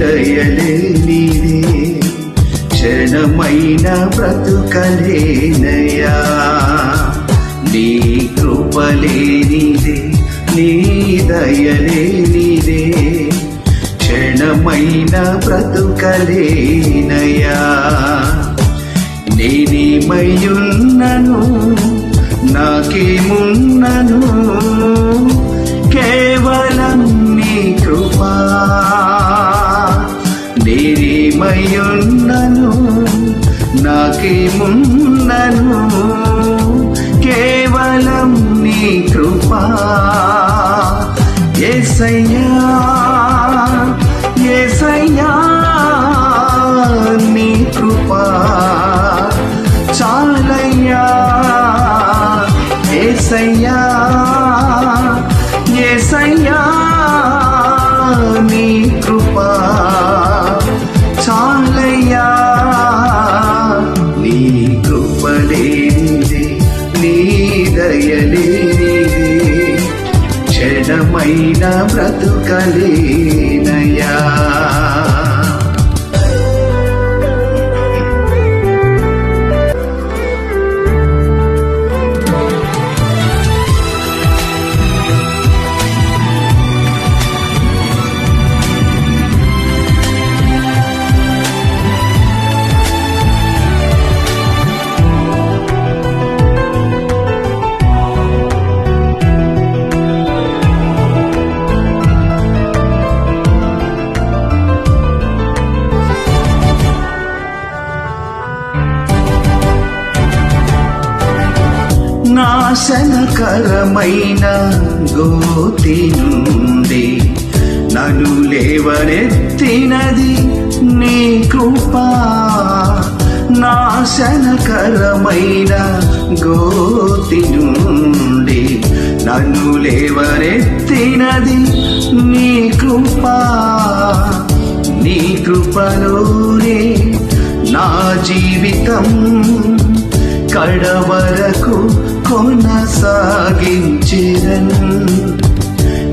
దయలే నీదే క్షణమైన బ్రతుకలేనయా నీ కృపలేనిదే నీ దయలే నీదే క్షణమైన బ్రతుకలేనయా నేనేమయ్యున్నను నాకేమున్నను? నేనేమయ్యున్నను నాకేమున్నను కేవలం నీ కృపా? ఏసయ్యా ఏసయ్యా నీ కృపా? చాలయ్యా ఏసయ్యా ఏసయ్యా నీ కృపా? బ్రతుకలేనయా నాశనకరమైన గోతి నుండి నన్ను లేవనెత్తినది నీ కృపా. నాశనకరమైన గోతి నుండి నన్ను లేవనెత్తినది నీ కృపా. నీ కృపలోనే నా జీవితం కడవరకు కొనసాగించిరన్.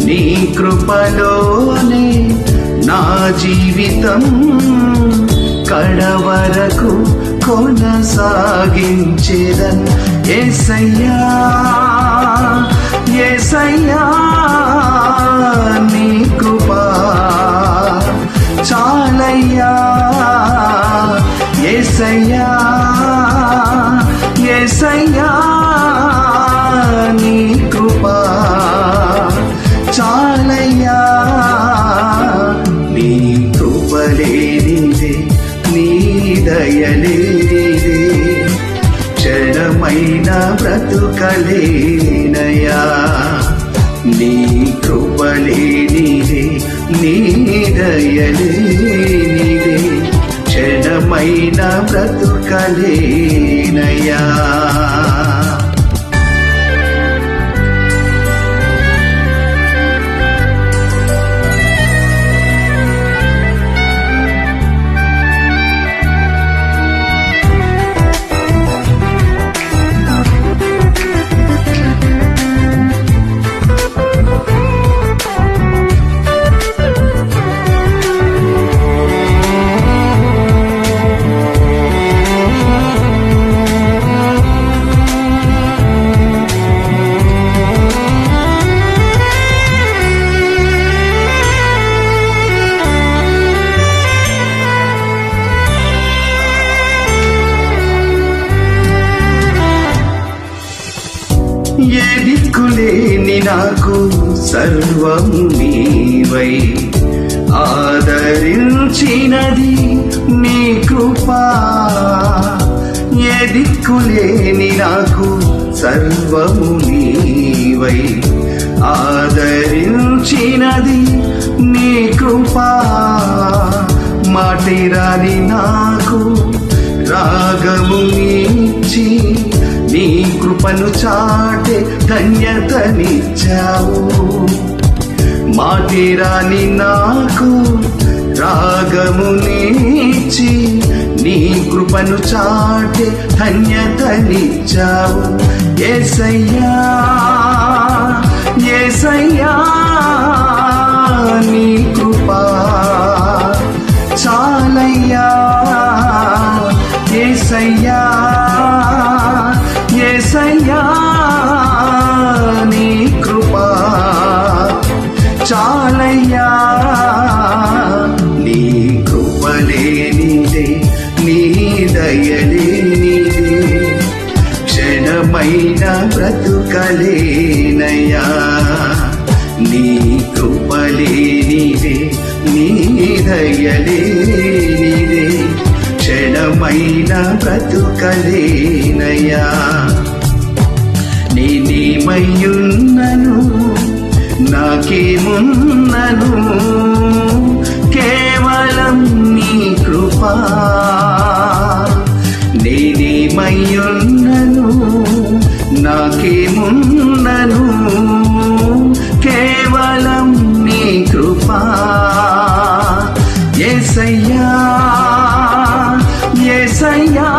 నీ కృపలోనే నా జీవితం కడవరకు కొనసాగించిరన్. ఏసయ్యా ఏసయ్యా నీ కృప చాలయ్యా. ఏసయ్యా ఏసయ్యా దయలేనిదే క్షణమైన బ్రతుకలేనయా నీ కృపలేనిదే నీ దయలేనిదే. క్షణమైన బ్రతుకలేనయా ఏ దిక్కులేని నాకు సర్వం నీవై. ఆదరించినది నీ కృపా. ఏ దిక్కులేని నాకు సర్వము నీవై. ఆదరించినది నీ కృపా. మాటిరాని నాకు రాగము నీచి కృపను చాటే ధన్యతనిచ్చావు. మాటిరాని నాకు రాగము నీచి నీ కృపను చాటే ధన్యతనిచ్చావు. ఏసయ్యా ఏసయ్యా నీ కృప చాలయ్యా. లేనిదే నీ దయలేనిదే. క్షణమైన బ్రతుకలేనయా నీ కృపలేనిదే నీ దయలేనిదే. క్షణమైన బ్రతుకలేనయా నేనేమయ్యున్నను నాకేమున్నను గొప్ప ఏసయ్యా ఏసయ్యా